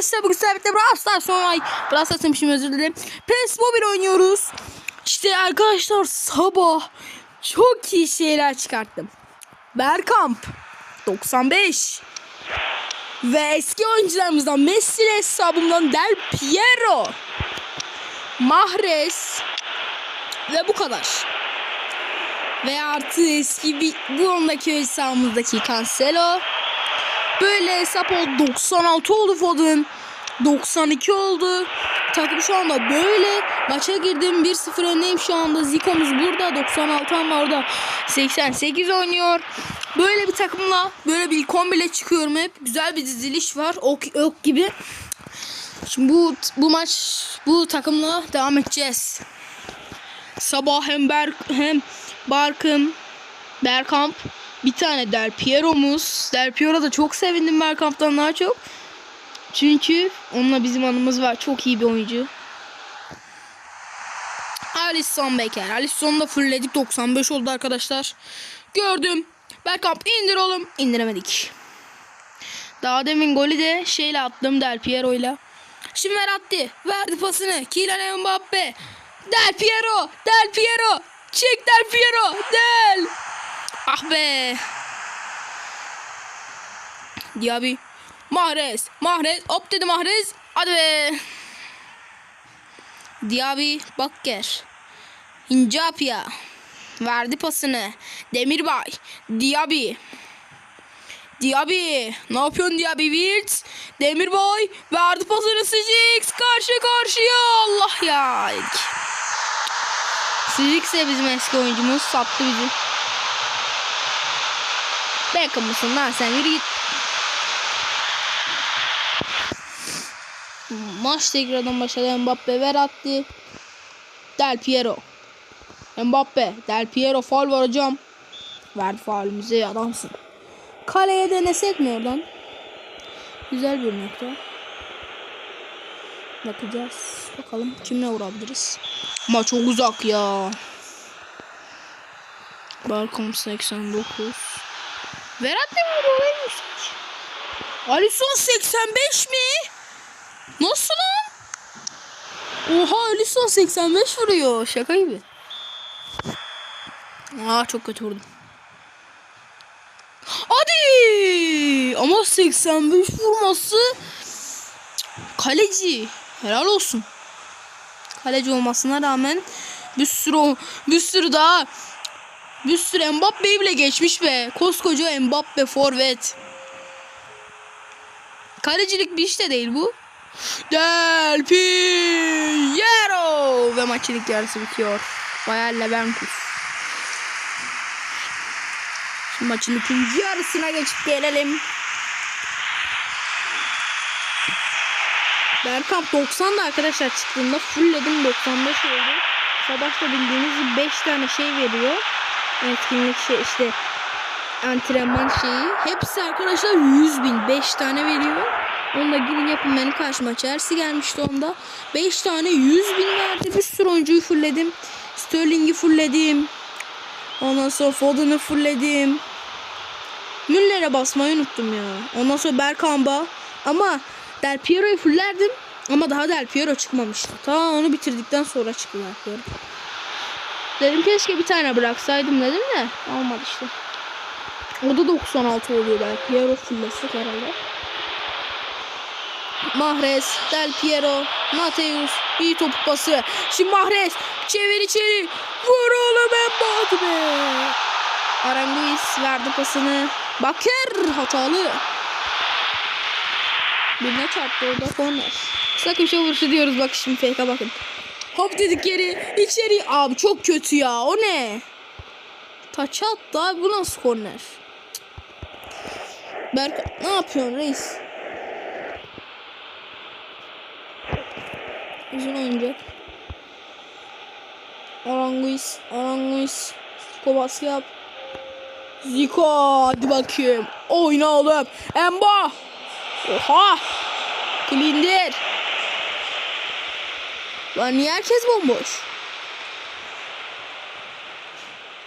arkadaşlar bugün sabit'te Brawl Stars sonra Brawl Stars demişim özür dilerim. PES Mobile oynuyoruz. İşte arkadaşlar sabah çok iyi şeyler çıkarttım. Berkamp 95 ve eski oyuncularımızdan Messi hesabımdan Del Piero Mahrez ve bu kadar. Ve artı eski bir bu ondaki hesabımızdaki Cancelo. Böyle hesap oldu. 96 oldu Foden. 92 oldu. Takım şu anda böyle. Maça girdim. 1-0 öndeyim şu anda. Zico'muz burada. 96 ama orada 88 oynuyor. Böyle bir takımla böyle bir kombile çıkıyorum hep. Güzel bir diziliş var. Ok, ok gibi. Şimdi bu bu maç bu takımla devam edeceğiz. Sabah hem Berk hem Barkın Berkamp bir tane Del Piero'muz. Del Piero da çok sevindim Berkamp'tan daha çok. Çünkü onunla bizim anımız var. Çok iyi bir oyuncu. Alisson Becker. Alisson'u da fullledik. 95 oldu arkadaşlar. Gördüm. Berkamp indir oğlum. İndiremedik. Daha demin golü de şeyle attım Del Piero'yla. Şimdi Verratti. Verdi pasını. Kylian Mbappe. Del Piero. Del Piero. Çek Del Piero. Del. Ah be. Diaby. Mahrez. Mahrez. Hop dedi Mahrez. Hadi be. Diaby. Bakker. Hincapia. Verdi pasını. Demirbay. Diaby. Diaby. Ne yapıyorsun Diaby? Wirtz. Demirbay. Verdi pasını Sijix. Karşı karşıya. Allah ya. Sijix ise bizim eski oyuncumuz. Sattı bizi. Beckham mısın lan sen yürü git. Maç tekrardan başladı. Mbappe ver attı. Del Piero. Mbappe. Del Piero faul var hocam. Verdi faulümüzü adamsın. Kaleye denesek mi oradan? Güzel bir nokta. Bakacağız. Bakalım kimle vurabiliriz. Ama çok uzak ya. Barkom 89. Verat ne vurdu oraymış? Alisson 85 mi? Nasıl lan? Oha Alisson 85 vuruyor. Şaka gibi. Aa çok kötü vurdum. Hadi! Ama 85 vurması kaleci. Helal olsun. Kaleci olmasına rağmen bir sürü bir sürü daha bir sürü Mbappe'yi bile geçmiş be. Koskoca Mbappe forvet. Kalecilik bir işte değil bu. Del Piero ve maçın ilk yarısı bitiyor. Bayer Leverkusen. Şimdi maçın ikinci yarısına geçip gelelim. Berkamp 90 da arkadaşlar çıktığında fullledim 95 oldu. Sabah da bildiğiniz gibi 5 tane şey veriyor. Etkinlik şey işte antrenman şeyi. Hepsi arkadaşlar 100 bin 5 tane veriyor. Onunla girin yapın benim karşıma Chelsea gelmişti onda. 5 tane 100 bin verdi. Bir sürü oyuncuyu fullledim. Sterling'i fullledim. Ondan sonra Foden'ı fullledim. Müller'e basmayı unuttum ya. Ondan sonra Berkamp'a. Ama Del Piero'yu fullerdim. Ama daha Del Piero çıkmamıştı. Ta onu bitirdikten sonra çıktı Del Piero. Dedim keşke bir tane bıraksaydım dedim de. Olmadı işte. O da 96 oluyor Del Piero fullesek herhalde. Mahrez, Del Piero, Mateus, iyi topu pası. Şimdi Mahrez, çevir içeri. Vur oğlum Mbappe. Aranguiz verdi pasını. Bakır hatalı. Birine çarptı orada korner. Kısa köşe vuruşu diyoruz bak şimdi fake'e bakın. Hop dedik geri içeri. Abi çok kötü ya o ne? Taç attı abi bu nasıl korner? Berk ne yapıyorsun reis? Uzun oyuncak. Aranguiz, Aranguiz. Kovas yap. Zico hadi bakayım. Oyna oğlum. Emba. Oha. Klindir. Lan niye herkes bomboş?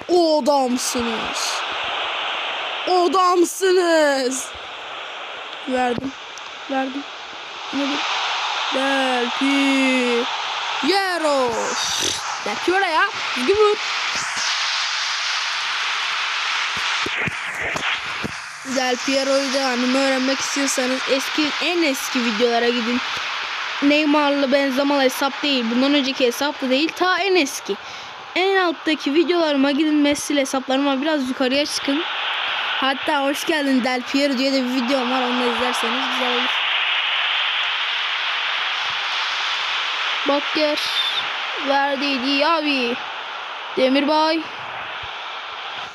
O adamsınız. O adamsınız. Verdim. Verdim. Nedir? Del Piero. Del Piero ya. Düzgün vur. Del Piero'yu da anımı öğrenmek istiyorsanız eski en eski videolara gidin. Neymar'lı Benzemalı hesap değil. Bundan önceki hesap da değil. Ta en eski. En alttaki videolarıma gidin. Messi'li hesaplarıma biraz yukarıya çıkın. Hatta hoş geldin Del Piero diye de bir videom var. Onu izlerseniz güzel olur. Bakker. Verdiydi abi. Demirbay.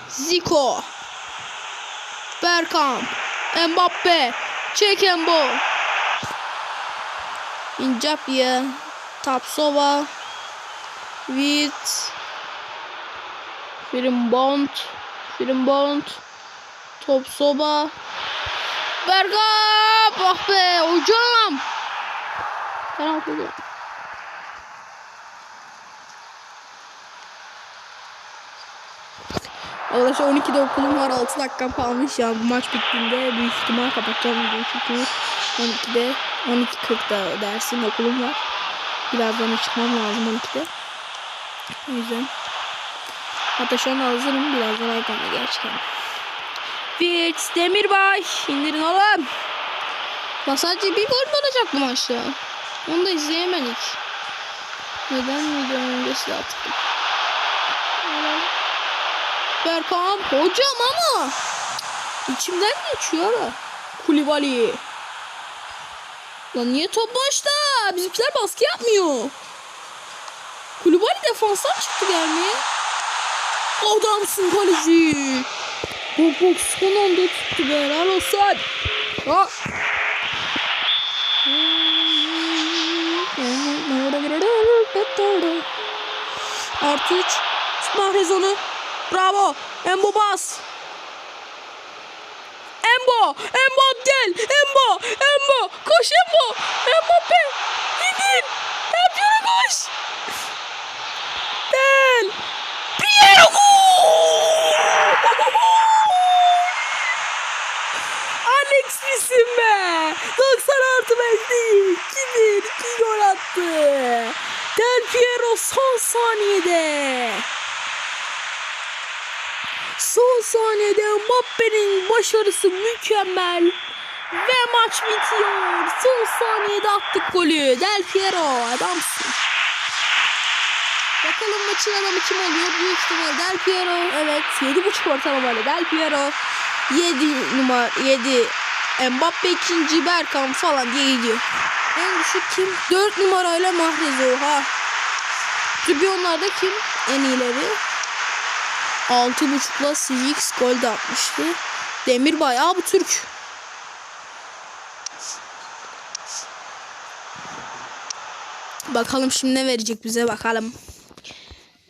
Zico. Bergkamp. Mbappe. Çekembo. Incapia. Tapsova. Vit. Frimbont. Frimbont. Topsoba. Bergkamp. Ah be hocam. Tamam hocam. Arkadaşlar 12'de okulum var 6 dakikam kalmış ya bu maç bittiğinde büyük ihtimal kapatacağım çünkü 12'de 12.40'da dersim okulum var. Birazdan çıkmam lazım 12'de. O yüzden hatta şu an hazırım birazdan arkamda gerçekten. Fitz Demirbay indirin oğlum. Bak sadece bir gol mü olacak bu maçta? Onu da izleyemedik. Neden videonun öncesi attık? Berkamp hocam ama içimden geçiyor ama. Kulibali. Lan niye top boşta? Bizimkiler baskı yapmıyor. Kulibali defanstan çıktı gelmeye. Adamsın kaleci. Bok bok son anda tuttu be. Helal olsun. Ha. Artı 3. Mahrez onu. Bravo. Embo bas. Embo. Embo gel. Embo. Embo. Koş Embo. Mbappe. İndir. Yapıyor koş. Del. Piero. Alex misin be? 90 artı 5 değil. 2-1. 2 gol attı. Del Piero son saniyede. Son saniyede Mbappe'nin başarısı mükemmel. Ve maç bitiyor. Son saniyede attık golü. Del Piero adamsın. Bakalım maçın adamı kim oluyor? Büyük ihtimal Del Piero. Evet 7.5 ortalamayla Del Piero. 7 numara 7 Mbappe ikinci Berkan falan diye gidiyor. En düşük kim? 4 numarayla Mahrez oha. Tribünlerde kim? En iyileri. 6.5'la CX gol de atmıştı. Demirbay aa bu Türk. Bakalım şimdi ne verecek bize bakalım.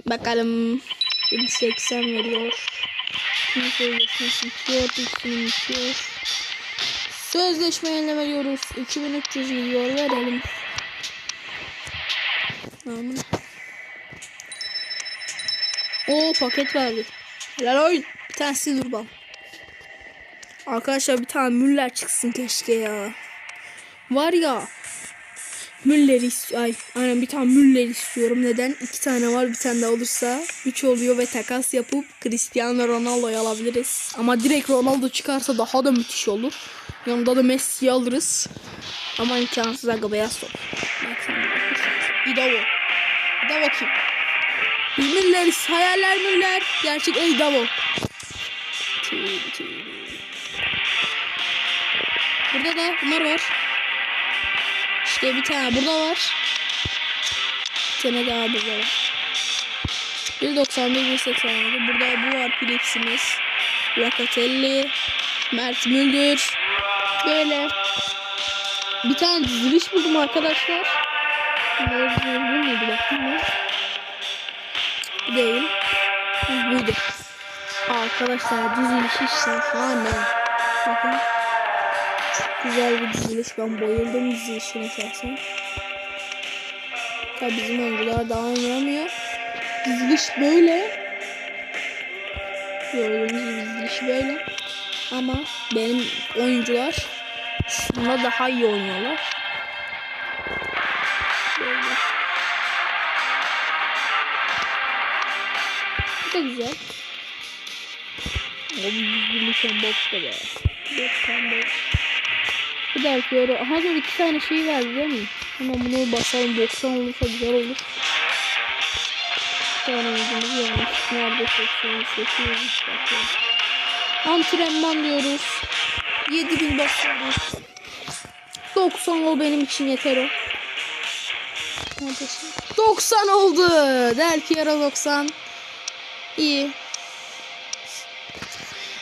Bakalım. 1080 veriyor. Sözleşmesi bitiyor. Sözleşmeyle veriyoruz. 2300 veriyor. Verelim. Tamam. O paket verdi. Helal oyun. Bir tane Silverban. Arkadaşlar bir tane Müller çıksın keşke ya. Var ya. Müller istiyor. Ay aynen bir tane Müller istiyorum. Neden? İki tane var. Bir tane daha olursa üç oluyor ve takas yapıp Cristiano Ronaldo'yu alabiliriz. Ama direkt Ronaldo çıkarsa daha da müthiş olur. Yanında da Messi'yi alırız. Ama imkansız aga beyaz top. İdavo. İdavo kim? Müller, hayaller Müller. Gerçek ey Davo. Burada da bunlar var. İşte bir tane burada var. Bir tane daha burada var. 1.91 1.87 Burada bu var Pilipsimiz. Locatelli. Mert Müldür. Böyle. Bir tane diziliş buldum arkadaşlar. Ne bu muydu bakayım. Bu değil. Buydu. Arkadaşlar diziliş şahane. Bakın. Çok güzel bir diziliş. Ben bayıldım dizilişine şahsen. Tabi bizim oyuncular daha oynamıyor. Diziliş böyle. Gördüğünüz gibi diziliş böyle. Ama benim oyuncular şuna daha iyi oynuyorlar. Şöyle. Bu da güzel. Oğlum dizilişe bok da be. Bok bir dahaki yoru. Aha iki tane şey verdi değil mi? Hemen bunu basalım. 90 olursa güzel olur. Bir tane yüzümüz yanlış. Nerede 88 bakıyorum. Antrenman diyoruz. 7000 basıyoruz. 90 ol benim için yeter o. Neredesin? 90 oldu. Del Piero 90. İyi.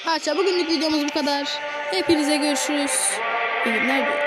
Arkadaşlar bugünlük videomuz bu kadar. Hepinize görüşürüz. be ignited.